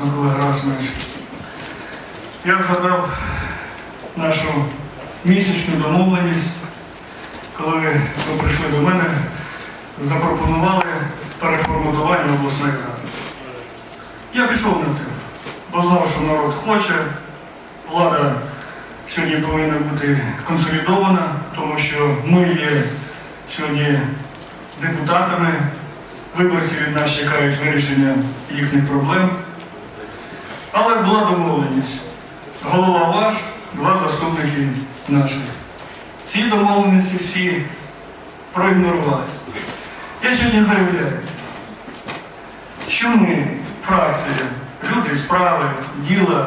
Микола Герасимович. Я згадав нашу місячну домовленість, коли ви прийшли до мене, запропонували переформатування обласної ради. Я пішов на те, бо знав, що народ хоче, влада сьогодні повинна бути консолідована, тому що ми є сьогодні депутатами, виборці від нас чекають вирішення їхніх проблем. Але була домовленість. Голова ваш, два заступники наші. Ці домовленості всі проігнорували. Я сьогодні заявляю, що ми, фракція, люди справи, діла,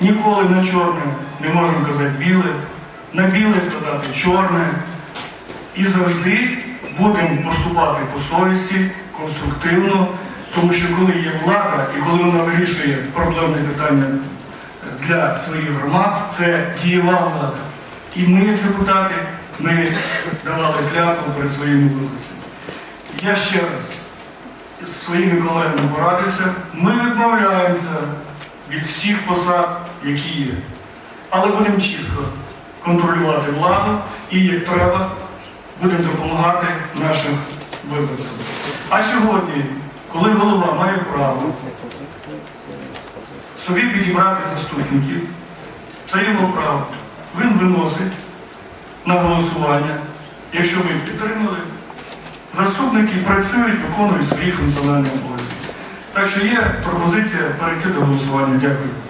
ніколи на чорне не можемо казати біле, на біле казати чорне. І завжди будемо поступати по совісті, конструктивно, тому що коли є влада і коли вона вирішує проблемне питання для своїх громад, це дієва влада. І ми, як депутати, ми давали клятву перед своїми виборцями. Я ще раз з своїми колегами порадився, ми відмовляємося від всіх посад, які є. Але будемо чітко контролювати владу і як треба будемо допомагати нашим виборцям. А сьогодні, коли голова має право собі підібрати заступників, це його право. Він виносить на голосування. Якщо ви підтримали, заступники працюють, виконують свої функціональні обов'язки. Так що є пропозиція перейти до голосування. Дякую.